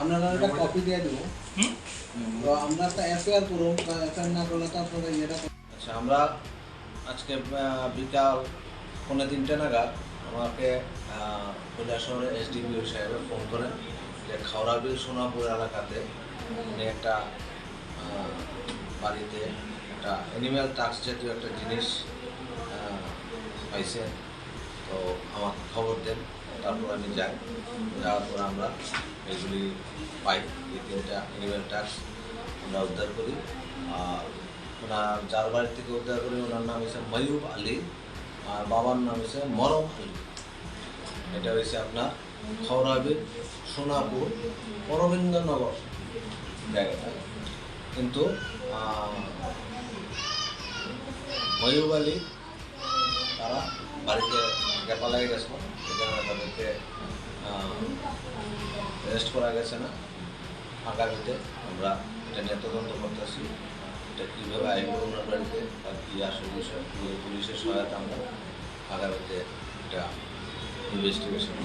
আপনারা একটা কপি দিয়ে দিব। তো আমরা একটা এফআইআর করুন এফআইআর না করলে তো আপনারা ইয়েটা আচ্ছা আমরা আজকে বিকাল পৌনে তিনটে নাগাদ আমাকে কৈলা শহরে এসডিপিও সাহেবের ফোন করেন যে খাওড়াবিল সোনাপুর এলাকাতে উনি একটা বাড়িতে একটা অ্যানিম্যাল টাক্স জাতীয় একটা জিনিস আহ, পাইছেন। তো আমাকে খবর দেন, তারপর আমি যাই। যাওয়ার পর আমরা এগুলি পাই, এই তিনটা অ্যানিম্যাল টাক্স আমরা উদ্ধার করি। আর ওনার যার বাড়ি থেকে উদ্ধার করি, ওনার নাম হচ্ছে ময়ূব আলী, আর বাবার নাম হচ্ছে মরম আলী। এটা হয়েছে আপনার খৌরাবির সোনাপুর, অরবিন্দনগর জায়গাটা। কিন্তু ময়ূব আলী তারা বাড়িতে গেপা লাগে গেছিল সেখানে তাদেরকে রেস্ট করা গেছে না। আগামীতে আমরা এটা নিয়ে তদন্ত করতেছি, এটা কীভাবে আইব ওনার বাড়িতে বা কী আসল বিষয় পুলিশের সহায়তা আমরা আগামীতে এটা ইনভেস্টিগেশন